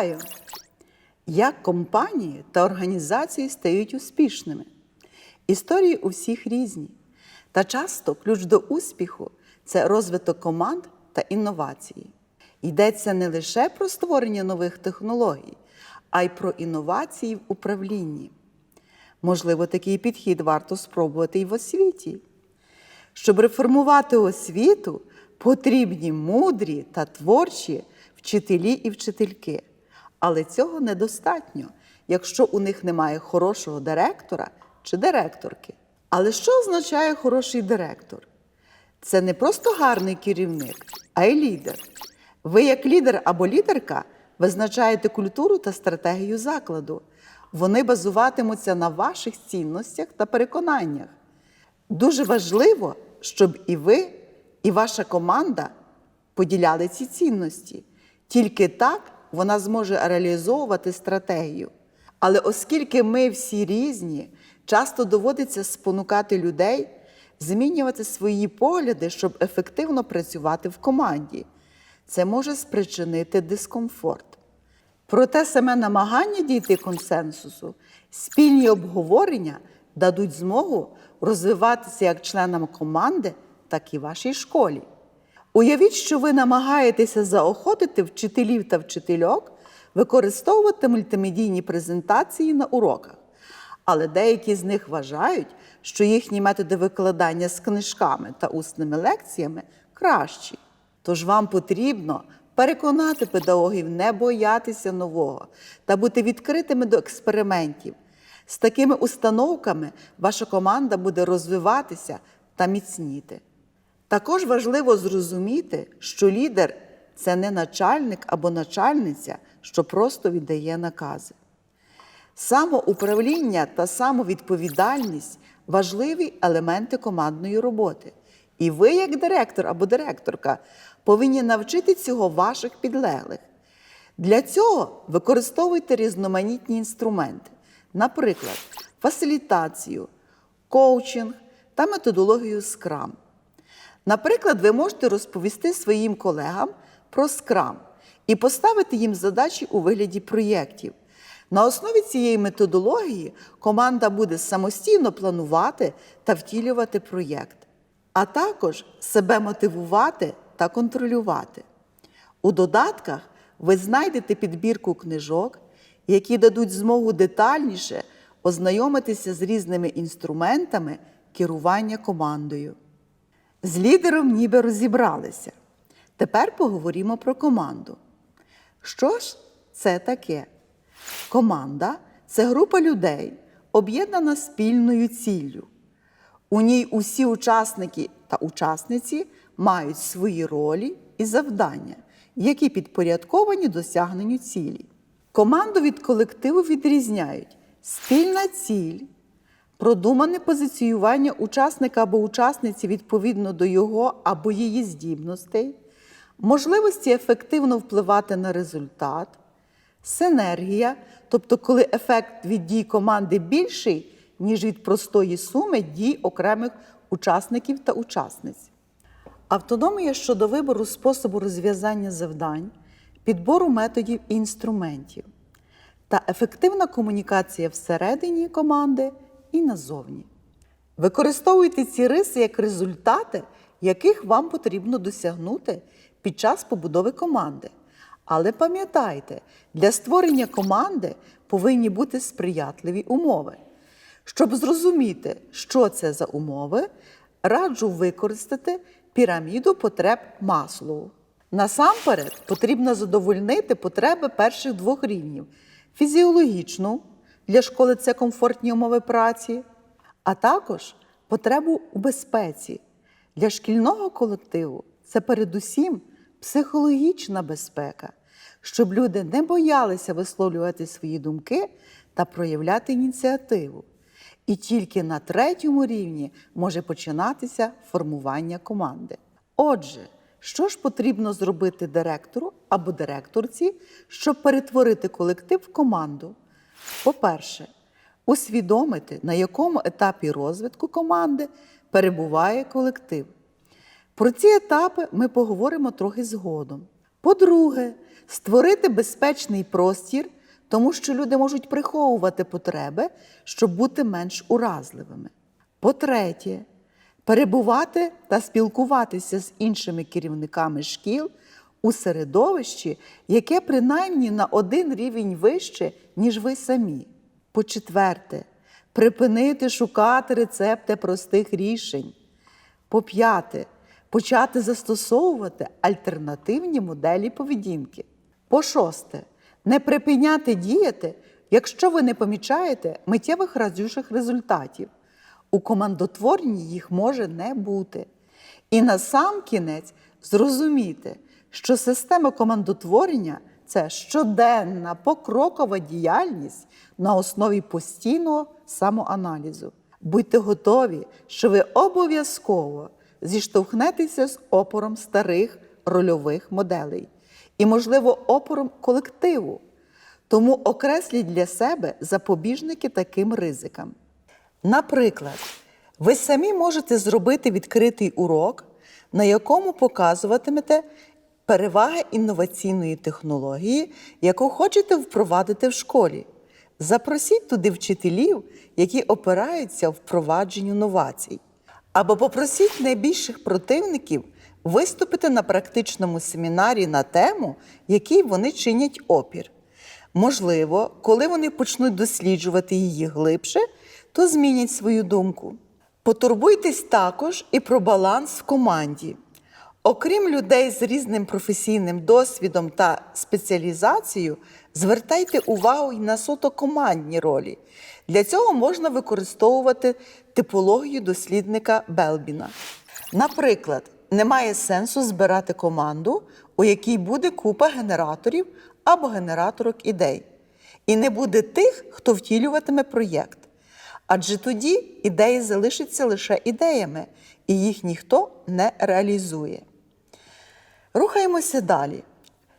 Вітаю! Як компанії та організації стають успішними? Історії у всіх різні. Та часто ключ до успіху це розвиток команд та інновації. Йдеться не лише про створення нових технологій, а й про інновації в управлінні. Можливо, такий підхід варто спробувати і в освіті. Щоб реформувати освіту, потрібні мудрі та творчі вчителі і вчительки. Але цього недостатньо, якщо у них немає хорошого директора чи директорки. Але що означає хороший директор? Це не просто гарний керівник, а й лідер. Ви, як лідер або лідерка, визначаєте культуру та стратегію закладу. Вони базуватимуться на ваших цінностях та переконаннях. Дуже важливо, щоб і ви, і ваша команда поділяли ці цінності. Тільки так вона зможе реалізовувати стратегію. Але оскільки ми всі різні, часто доводиться спонукати людей змінювати свої погляди, щоб ефективно працювати в команді. Це може спричинити дискомфорт. Проте саме намагання дійти консенсусу, спільні обговорення дадуть змогу розвиватися як членам команди, так і вашій школі. Уявіть, що ви намагаєтеся заохотити вчителів та вчительок використовувати мультимедійні презентації на уроках. Але деякі з них вважають, що їхні методи викладання з книжками та усними лекціями кращі. Тож вам потрібно переконати педагогів не боятися нового та бути відкритими до експериментів. З такими установками ваша команда буде розвиватися та міцніти. Також важливо зрозуміти, що лідер це не начальник або начальниця, що просто віддає накази. Самоуправління та самовідповідальність важливі елементи командної роботи. І ви, як директор або директорка, повинні навчити цього ваших підлеглих. Для цього використовуйте різноманітні інструменти, наприклад, фасилітацію, коучинг та методологію Scrum. Наприклад, ви можете розповісти своїм колегам про Scrum і поставити їм задачі у вигляді проєктів. На основі цієї методології команда буде самостійно планувати та втілювати проєкт, а також себе мотивувати та контролювати. У додатках ви знайдете підбірку книжок, які дадуть змогу детальніше ознайомитися з різними інструментами керування командою. З лідером ніби розібралися. Тепер поговоримо про команду. Що ж це таке? Команда це група людей, об'єднана спільною ціллю. У ній усі учасники та учасниці мають свої ролі і завдання, які підпорядковані досягненню цілі. Команду від колективу відрізняють спільна ціль, продумане позиціювання учасника або учасниці відповідно до його або її здібностей, можливості ефективно впливати на результат, синергія, тобто коли ефект від дій команди більший, ніж від простої суми дій окремих учасників та учасниць. Автономія щодо вибору способу розв'язання завдань, підбору методів і інструментів та ефективна комунікація всередині команди і назовні. Використовуйте ці риси як результати, яких вам потрібно досягнути під час побудови команди. Але пам'ятайте, для створення команди повинні бути сприятливі умови. Щоб зрозуміти, що це за умови, раджу використати піраміду потреб Маслоу. Насамперед потрібно задовольнити потреби перших двох рівнів: фізіологічну для школи це комфортні умови праці, а також потребу у безпеці. Для шкільного колективу це передусім психологічна безпека, щоб люди не боялися висловлювати свої думки та проявляти ініціативу. І тільки на третьому рівні може починатися формування команди. Отже, що ж потрібно зробити директору або директорці, щоб перетворити колектив в команду? По-перше, усвідомити, на якому етапі розвитку команди перебуває колектив. Про ці етапи ми поговоримо трохи згодом. По-друге, створити безпечний простір, тому що люди можуть приховувати потреби, щоб бути менш уразливими. По-третє, перебувати та спілкуватися з іншими керівниками шкіл у середовищі, яке принаймні на один рівень вище, ніж ви самі. По-четверте, припинити шукати рецепти простих рішень. По-п'яте, почати застосовувати альтернативні моделі поведінки. По-шосте, не припиняти діяти, якщо ви не помічаєте миттєвих разючих результатів. У командотворенні їх може не бути. І на сам кінець зрозуміти, що система командотворення це щоденна покрокова діяльність на основі постійного самоаналізу. Будьте готові, що ви обов'язково зіштовхнетеся з опором старих рольових моделей і, можливо, опором колективу. Тому окресліть для себе запобіжники таким ризикам. Наприклад, ви самі можете зробити відкритий урок, на якому показуватимете переваги інноваційної технології, яку хочете впровадити в школі. Запросіть туди вчителів, які опираються в впровадженню новацій. Або попросіть найбільших противників виступити на практичному семінарі на тему, якій вони чинять опір. Можливо, коли вони почнуть досліджувати її глибше, то змінять свою думку. Потурбуйтесь також і про баланс в команді. Окрім людей з різним професійним досвідом та спеціалізацією, звертайте увагу й на суто командні ролі. Для цього можна використовувати типологію дослідника Белбіна. Наприклад, немає сенсу збирати команду, у якій буде купа генераторів або генераторок ідей. І не буде тих, хто втілюватиме проєкт. Адже тоді ідеї залишаться лише ідеями, і їх ніхто не реалізує. Рухаємося далі.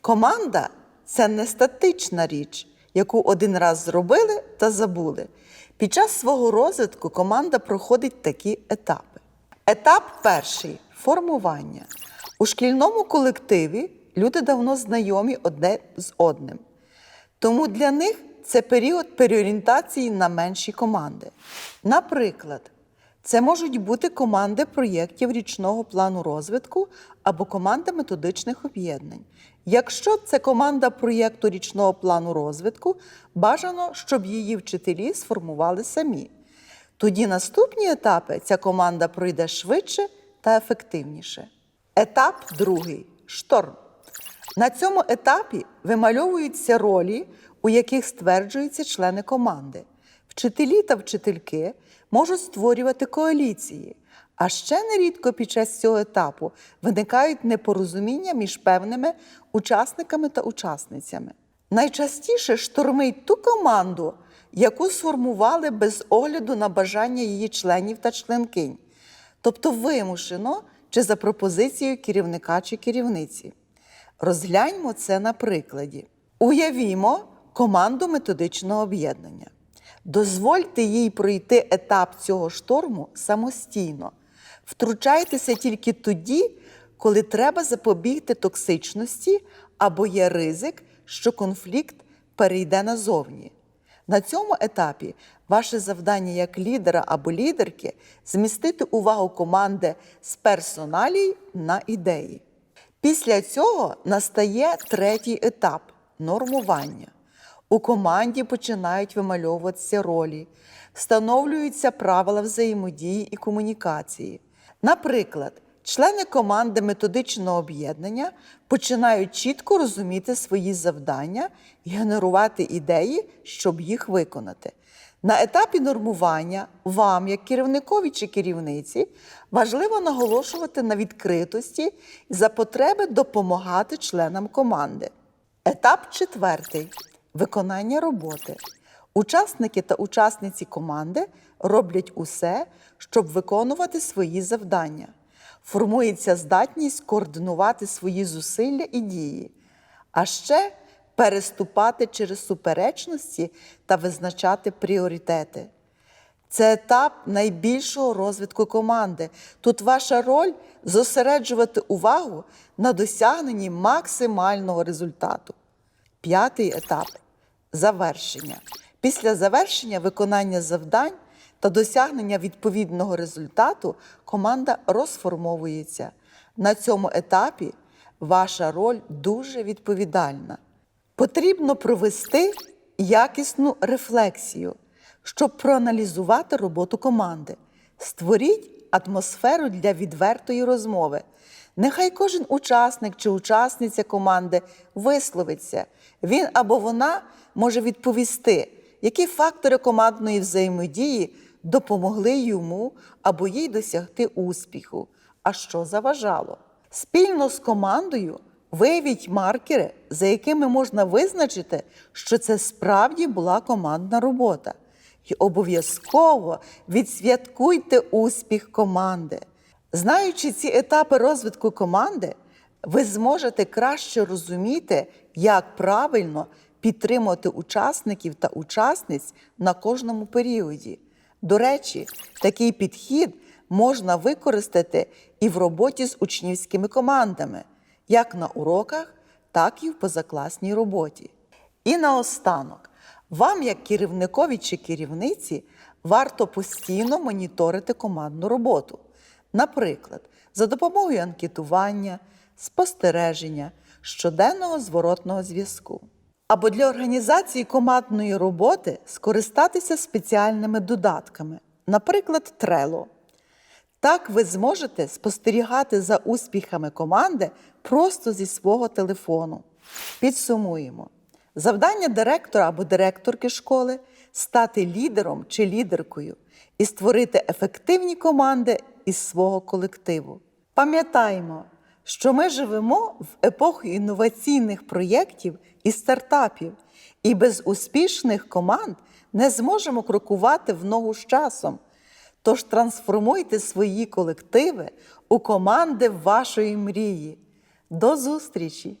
Команда це не статична річ, яку один раз зробили та забули. Під час свого розвитку команда проходить такі етапи. Етап перший формування. У шкільному колективі люди давно знайомі одне з одним. Тому для них це період переорієнтації на менші команди. Наприклад, це можуть бути команди проєктів річного плану розвитку або команда методичних об'єднань. Якщо це команда проєкту річного плану розвитку, бажано, щоб її вчителі сформували самі. Тоді наступні етапи ця команда пройде швидше та ефективніше. Етап другий шторм. На цьому етапі вимальовуються ролі, у яких стверджуються члени команди. Вчителі та вчительки можуть створювати коаліції, а ще нерідко під час цього етапу виникають непорозуміння між певними учасниками та учасницями. Найчастіше штормить ту команду, яку сформували без огляду на бажання її членів та членкинь, тобто вимушено чи за пропозицією керівника чи керівниці. Розгляньмо це на прикладі. Уявімо команду методичного об'єднання. Дозвольте їй пройти етап цього шторму самостійно. Втручайтеся тільки тоді, коли треба запобігти токсичності або є ризик, що конфлікт перейде назовні. На цьому етапі ваше завдання як лідера або лідерки змістити увагу команди з персоналій на ідеї. Після цього настає третій етап нормування. У команді починають вимальовуватися ролі, встановлюються правила взаємодії і комунікації. Наприклад, члени команди методичного об'єднання починають чітко розуміти свої завдання і генерувати ідеї, щоб їх виконати. На етапі нормування вам, як керівникові чи керівниці, важливо наголошувати на відкритості і за потреби допомагати членам команди. Етап четвертий виконання роботи. Учасники та учасниці команди роблять усе, щоб виконувати свої завдання. Формується здатність координувати свої зусилля і дії, а ще переступати через суперечності та визначати пріоритети. Це етап найбільшого розвитку команди. Тут ваша роль зосереджувати увагу на досягненні максимального результату. П'ятий етап завершення. Після завершення виконання завдань та досягнення відповідного результату команда розформовується. На цьому етапі ваша роль дуже відповідальна. Потрібно провести якісну рефлексію, щоб проаналізувати роботу команди. Створіть атмосферу для відвертої розмови. Нехай кожен учасник чи учасниця команди висловиться. Він або вона може відповісти, які фактори командної взаємодії допомогли йому або їй досягти успіху, а що заважало. Спільно з командою виявіть маркери, за якими можна визначити, що це справді була командна робота. І обов'язково відсвяткуйте успіх команди. Знаючи ці етапи розвитку команди, ви зможете краще розуміти, як правильно підтримувати учасників та учасниць на кожному періоді. До речі, такий підхід можна використати і в роботі з учнівськими командами, як на уроках, так і в позакласній роботі. І наостанок, вам, як керівникові чи керівниці, варто постійно моніторити командну роботу. Наприклад, за допомогою анкетування, спостереження, щоденного зворотного зв'язку. Або для організації командної роботи скористатися спеціальними додатками, наприклад, Trello. Так ви зможете спостерігати за успіхами команди просто зі свого телефону. Підсумуємо. Завдання директора або директорки школи стати лідером чи лідеркою і створити ефективні команди із свого колективу. Пам'ятаємо, що ми живемо в епоху інноваційних проєктів і стартапів, і без успішних команд не зможемо крокувати в ногу з часом. Тож трансформуйте свої колективи у команди вашої мрії. До зустрічі!